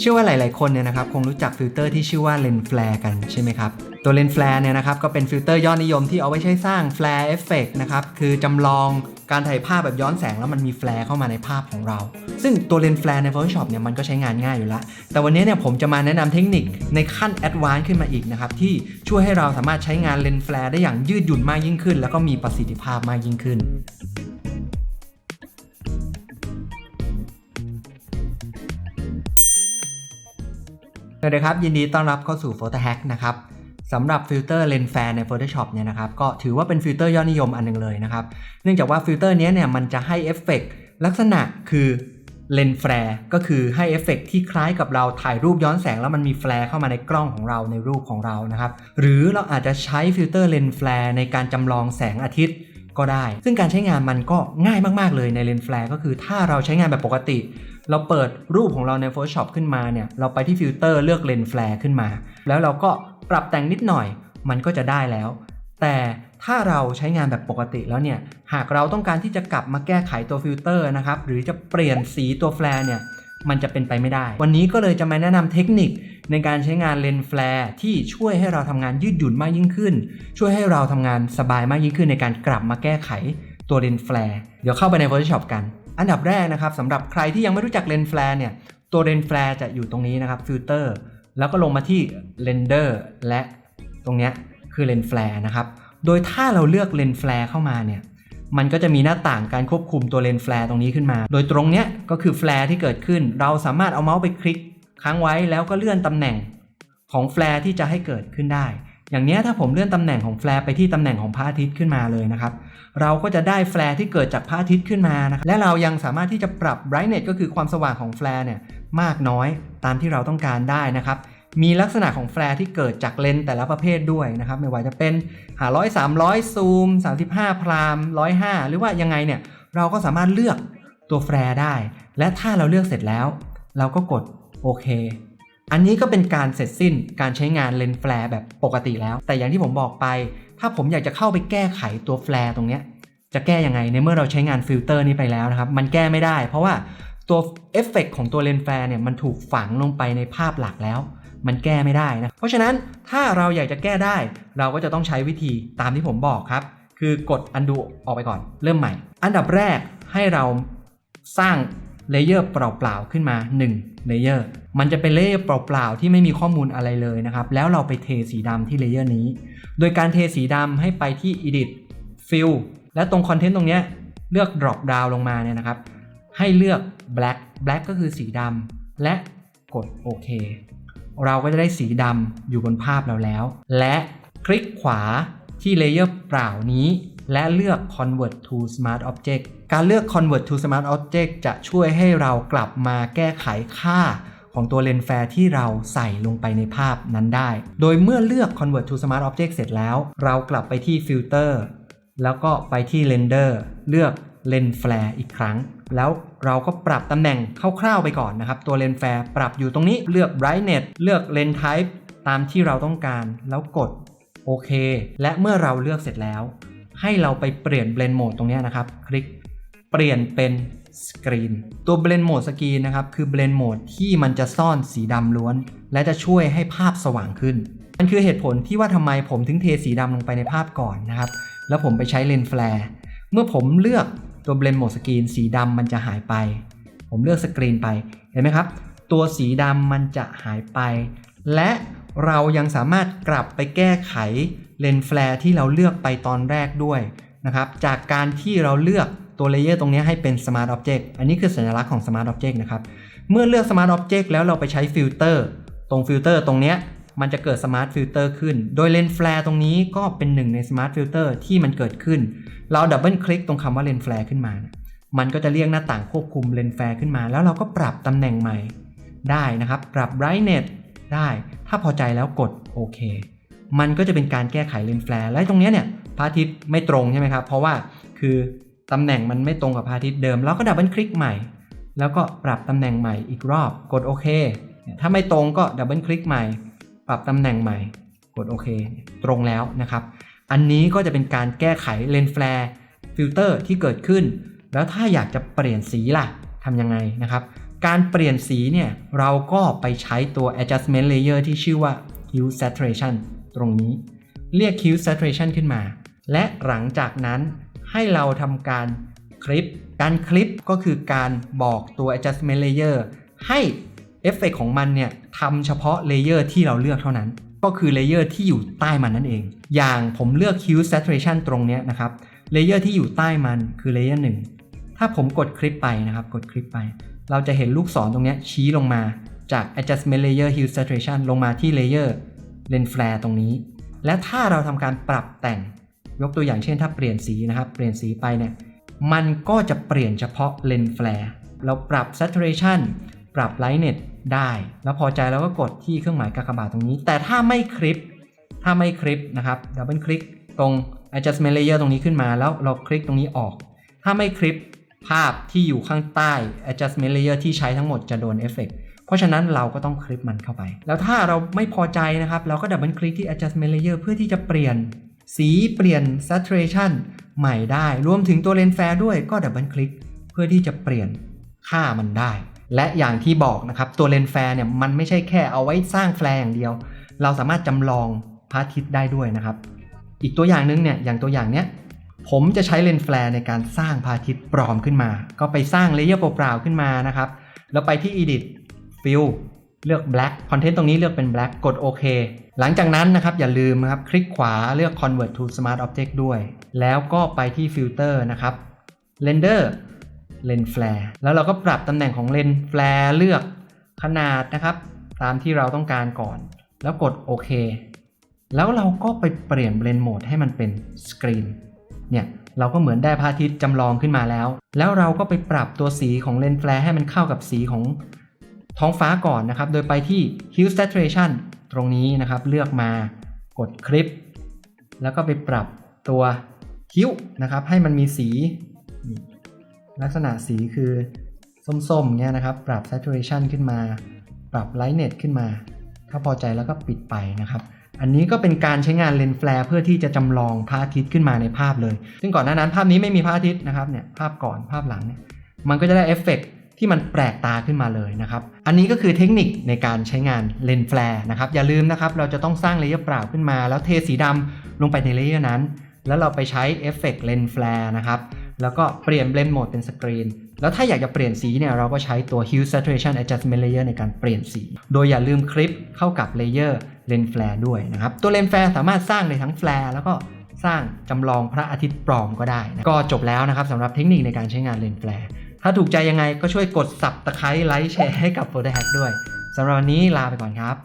เชื่อว่าหลาย ๆ คนเนี่ยนะครับคงรู้จักฟิลเตอร์ที่ชื่อว่าเลนส์แฟร์กันใช่ไหมครับ ตัวเลนส์แฟร์เนี่ยนะครับก็เป็นฟิลเตอร์ยอดนิยมที่เอาไว้ใช้สร้างแฟร์เอฟเฟกนะครับคือจำลองการถ่ายภาพแบบย้อนแสงแล้วมันมีแฟร์เข้ามาในภาพของเรา ซึ่งตัวเลนส์แฟร์ใน Photoshop เนี่ยมันก็ใช้งานง่ายอยู่แล้วแต่วันนี้เนี่ยผมจะมาแนะนำเทคนิคในขั้นแอดวานซ์ขึ้นมาอีกนะครับที่ช่วยให้เราสามารถใช้งานเลนส์แฟร์ได้อย่างยืดหยุ่นมากยิ่งขึ้น แล้วก็มีประสิทธิภาพมากยิ่งขึ้น สวัสดีครับ ยินดีต้อนรับเข้าสู่ Photo Hack นะครับสำหรับฟิลเตอร์เลนส์แฟร์ใน Photoshop เนี่ยนะครับก็ถือว่าเป็นฟิลเตอร์ยอดนิยมอันหนึงเลยนะครับ เนื่องจากว่าฟิลเตอร์นี้เนี่ยมันจะให้เอฟเฟกต์ลักษณะคือเลนส์แฟร์ก็คือให้เอฟเฟกต์ที่คล้ายกับเราถ่ายรูปย้อนแสงแล้วมันมีแฟร์เข้ามาในกล้องของเราในรูปของเรานะครับ หรือเราอาจจะใช้ฟิลเตอร์เลนส์แฟร์ในการจำลองแสงอาทิตย์ก็ได้ ซึ่งการใช้งานมันก็ง่ายมากๆเลยในเลนส์แฟร์ก็คือถ้าเราใช้งานแบบปกติ เราเปิดรูปของเราใน Photoshop ขึ้นมาเนี่ย เราไปที่ฟิลเตอร์เลือกเลนส์แฟร์ขึ้นมา แล้วเราก็ปรับแต่งนิดหน่อย มันก็จะได้แล้ว แต่ถ้าเราใช้งานแบบปกติแล้วเนี่ย หากเราต้องการที่จะกลับมาแก้ไขตัวฟิลเตอร์นะครับ หรือจะเปลี่ยนสีตัวแฟร์เนี่ย มันจะเป็นไปไม่ได้ วันนี้ก็เลยจะมาแนะนำเทคนิคในการใช้งานเลนส์แฟลร์ที่ช่วยให้เราทำงานยืดหยุ่นมากยิ่งขึ้น ช่วยให้เราทำงานสบายมากยิ่งขึ้นในการกลับมาแก้ไขตัวเลนส์แฟลร์เดี๋ยวเข้าไปใน Photoshop กัน อันดับแรกนะครับสำหรับใครที่ยังไม่รู้จักเลนส์แฟร์เนี่ยตัวเลนส์แฟร์จะอยู่ตรงนี้นะครับฟิลเตอร์แล้วก็ลงมาที่เรนเดอร์และตรงเนี้ยคือเลนส์แฟร์นะครับโดยถ้าเราเลือกเลนส์แฟร์เข้ามาเนี่ยมันก็จะมีหน้าต่างการควบคุมตัวเลนส์แฟร์ตรงนี้ขึ้นมา โดยตรงเนี้ยก็คือแฟร์ที่เกิดขึ้น เราสามารถเอาเมาส์ไปคลิกค้างไว้แล้วก็เลื่อนตำแหน่งของแฟร์ที่จะให้เกิดขึ้นได้ อย่างนี้ถ้าผมเลื่อนตำแหน่งของแฟร์ไปที่ตำแหน่งของพระอาทิตย์ขึ้นมาเลยนะครับ เราก็จะได้แฟร์ที่เกิดจากพระอาทิตย์ขึ้นมานะครับและเรายังสามารถที่จะปรับ brightness ก็คือความสว่างของแฟร์เนี่ยมากน้อยตามที่เราต้องการได้นะครับ มีลักษณะของแฟร์ที่เกิดจากเลนส์แต่ละประเภทด้วยนะครับ ไม่ว่าจะเป็นหาร้อยสามร้อยซูม35 พราม105หรือว่ายังไงเนี่ยเราก็สามารถเลือกตัวแฟร์ได้ และถ้าเราเลือกเสร็จแล้ว เราก็กดโอเค อันนี้ก็เป็นการเสร็จสิ้นการใช้งานเลนส์แฟลร์แบบปกติแล้ว แต่อย่างที่ผมบอกไป ถ้าผมอยากจะเข้าไปแก้ไขตัวแฟลร์ตรงเนี้ยจะแก้ยังไงในเมื่อเราใช้งานฟิลเตอร์นี้ไปแล้วนะครับ มันแก้ไม่ได้ เพราะว่าตัวเอฟเฟกของตัวเลนส์แฟร์เนี่ยมันถูกฝังลงไปในภาพหลักแล้ว มันแก้ไม่ได้นะ เพราะฉะนั้นถ้าเราอยากจะแก้ได้ เราก็จะต้องใช้วิธีตามที่ผมบอกครับ คือกด undo ออกไปก่อน เริ่มใหม่ อันดับแรกให้เราสร้าง เลเยอร์เปล่าๆขึ้นมา1เลเยอร์มันจะเป็นเลเยอร์เปล่าๆที่ไม่มีข้อมูลอะไรเลยนะครับ แล้วเราไปเทสีดำที่เลเยอร์นี้ โดยการเทสีดำให้ไปที่ edit fill และตรงคอนเทนต์ตรงเนี้ยเลือก drop down ลงมาเนี่ยนะครับ ให้เลือก black black ก็คือสีดำและกดโอเคเราก็จะได้สีดำอยู่บนภาพเราแล้ว และคลิกขวาที่เลเยอร์เปล่านี้ และเลือก convert to smart object การเลือก convert to smart object จะช่วยให้เรากลับมาแก้ไขค่าของตัวเลนส์แฟร์ที่เราใส่ลงไปในภาพนั้นได้ โดยเมื่อเลือก convert to smart object เสร็จแล้ว เรากลับไปที่ filter แล้วก็ไปที่ render เลือก lens flare อีกครั้ง แล้วเราก็ปรับตำแหน่งคร่าวๆไปก่อนนะครับ ตัว lens flare ปรับอยู่ตรงนี้เลือก brightness เลือก lens type ตามที่เราต้องการแล้วกดโอเค และเมื่อเราเลือกเสร็จแล้ว ให้เราไปเปลี่ยน blend mode ตรงนี้นะครับ คลิกเปลี่ยนเป็นสกรีนตัว blend mode สกรีนนะครับ คือ blend mode ที่มันจะซ่อนสีดำล้วน และจะช่วยให้ภาพสว่างขึ้น มันคือเหตุผลที่ว่าทำไมผมถึงเทสีดำลงไปในภาพก่อนนะครับ แล้วผมไปใช้เลนส์แฟลร์เมื่อผมเลือกตัว blend mode สกรีนสีดำมันจะหายไป ผมเลือกสกรีนไป เห็นไหมครับ ตัวสีดำมันจะหายไป และ เรายังสามารถกลับไปแก้ไขเลนส์แฟลร์ที่เราเลือกไปตอนแรกด้วยนะครับ จากการที่เราเลือกตัวเลเยอร์ตรงนี้ให้เป็น Smart Object อันนี้คือสัญลักษณ์ของ Smart Object นะครับ เมื่อเลือก Smart Object แล้วเราไปใช้ฟิลเตอร์ ตรงฟิลเตอร์ตรงเนี้ยมันจะเกิด Smart Filter ขึ้น โดยเลนส์แฟลร์ตรงนี้ก็เป็นหนึ่งใน Smart Filter ที่มันเกิดขึ้น เราดับเบิลคลิกตรงคำว่าเลนส์แฟลร์ขึ้นมา มันก็จะเรียกหน้าต่างควบคุมเลนส์แฟลร์ขึ้นมา แล้วเราก็ปรับตำแหน่งใหม่ได้นะครับ ปรับ brightness ได้ ถ้าพอใจแล้วกดโอเค มันก็จะเป็นการแก้ไขเลนส์แฟร์และตรงนี้เนี่ยพระอาทิตย์ไม่ตรงใช่ไหมครับ เพราะว่าคือตำแหน่งมันไม่ตรงกับพระอาทิตย์เดิมเราก็ดับเบิลคลิกใหม่ แล้วก็ปรับตำแหน่งใหม่อีกรอบ กดโอเค ถ้าไม่ตรงก็ดับเบิลคลิกใหม่ ปรับตำแหน่งใหม่ กดโอเค ตรงแล้วนะครับ อันนี้ก็จะเป็นการแก้ไขเลนส์แฟร์ฟิลเตอร์ที่เกิดขึ้น แล้วถ้าอยากจะเปลี่ยนสีล่ะทำยังไงนะครับ การเปลี่ยนสีเนี่ย เราก็ไปใช้ตัว adjustment layer ที่ชื่อว่า hue saturation ตรงนี้ เรียก hue saturation ขึ้นมา และหลังจากนั้นให้เราทำการคลิป การคลิปก็คือการบอกตัว adjustment layer ให้เอฟเฟกของมันเนี่ยทำเฉพาะเลเยอร์ที่เราเลือกเท่านั้น ก็คือเลเยอร์ที่อยู่ใต้มันนั่นเอง อย่างผมเลือก hue saturation ตรงนี้นะครับเลเยอร์ที่อยู่ใต้มันคือเลเยอร์หนึ่งถ้าผมกดคลิปไปนะครับ กดคลิปไป เราจะเห็นลูกศรตรงนี้ชี้ลงมาจาก adjustment layer hue saturation ลงมาที่ layer lens flare ตรงนี้ และถ้าเราทำการปรับแต่ง ยกตัวอย่างเช่นถ้าเปลี่ยนสีนะครับ เปลี่ยนสีไปเนี่ย มันก็จะเปลี่ยนเฉพาะ lens flare เราปรับ saturation ปรับ lightness ได้ แล้วพอใจเราก็กดที่เครื่องหมายกากบาทตรงนี้ แต่ถ้าไม่คลิป ถ้าไม่คลิปนะครับดับเบิลคลิกตรง adjustment layer ตรงนี้ขึ้นมา แล้วเราคลิกตรงนี้ออก ถ้าไม่คลิป ภาพที่อยู่ข้างใต้ adjustment layer ที่ใช้ทั้งหมดจะโดนเอฟเฟกเพราะฉะนั้นเราก็ต้องคลิปมันเข้าไป แล้วถ้าเราไม่พอใจนะครับ เราก็ดับเบิลคลิกที่ adjustment layer เพื่อที่จะเปลี่ยนสีเปลี่ยน saturation ใหม่ได้ รวมถึงตัวเลนส์แฟร์ด้วยก็ดับเบิลคลิกเพื่อที่จะเปลี่ยนค่ามันได้ และอย่างที่บอกนะครับ ตัวเลนส์แฟร์เนี่ยมันไม่ใช่แค่เอาไว้สร้างแฟร์อย่างเดียว เราสามารถจำลองพระอาทิตย์ได้ด้วยนะครับ อีกตัวอย่างหนึงเนี่ยอย่างตัวอย่างเนี้ย ผมจะใช้เลนส์แฟลร์ในการสร้างพาทิตย์ปลอมขึ้นมา ก็ไปสร้างเลเยอร์เปล่าๆขึ้นมานะครับ แล้วไปที่ edit fill เลือก black content ตรงนี้เลือกเป็น black กดโอเคหลังจากนั้นนะครับ อย่าลืมนะครับ คลิกขวาเลือก convert to smart object ด้วย แล้วก็ไปที่ filter นะครับ render lens flare แล้วเราก็ปรับตำแหน่งของ lens flare เลือกขนาดนะครับ ตามที่เราต้องการก่อน แล้วกดโอเคแล้วเราก็ไปเปลี่ยนเบลนโหมดให้มันเป็นสกรีน เนี่ยเราก็เหมือนได้พระอาทิตย์จำลองขึ้นมาแล้ว แล้วเราก็ไปปรับตัวสีของเลนส์แฟลร์ให้มันเข้ากับสีของท้องฟ้าก่อนนะครับ โดยไปที่ hue saturation ตรงนี้นะครับ เลือกมากดคลิป แล้วก็ไปปรับตัว hue นะครับ ให้มันมีสี ลักษณะสีคือส้มๆเนี่ยนะครับ ปรับ saturation ขึ้นมา ปรับ lightness ขึ้นมา ถ้าพอใจแล้วก็ปิดไปนะครับ อันนี้ก็เป็นการใช้งานเลนส์แฟร์เพื่อที่จะจำลองพระอาทิตย์ขึ้นมาในภาพเลย ซึ่งก่อนหน้านั้นภาพนี้ไม่มีพระอาทิตย์นะครับเนี่ยภาพก่อนภาพหลังเนี่ยมันก็จะได้เอฟเฟกต์ที่มันแปลกตาขึ้นมาเลยนะครับ อันนี้ก็คือเทคนิคในการใช้งานเลนส์แฟร์นะครับ อย่าลืมนะครับ เราจะต้องสร้างเลเยอร์เปล่าขึ้นมา แล้วเทสีดำลงไปในเลเยอร์นั้น แล้วเราไปใช้เอฟเฟกต์เลนส์แฟร์นะครับ แล้วก็เปลี่ยนเบลนโหมดเป็นสกรีน แล้วถ้าอยากจะเปลี่ยนสีเนี่ย เราก็ใช้ตัว hue saturation adjustment layer ในการเปลี่ยนสี โดยอย่าลืมคลิปเข้ากับ เลนแฟร์ด้วยนะครับ ตัวเลนแฟร์สามารถสร้างในทั้งแฟร์แล้วก็สร้างจำลองพระอาทิตย์ปลอมก็ได้นะก็จบแล้วนะครับสำหรับเทคนิคในการใช้งานเลนแฟร์ถ้าถูกใจยังไงก็ช่วยกดสับตะไคร้ไลค์แชร์ให้กับโฟ o t o h a c ด้วยสำหรับวันนี้ลาไปก่อนครับ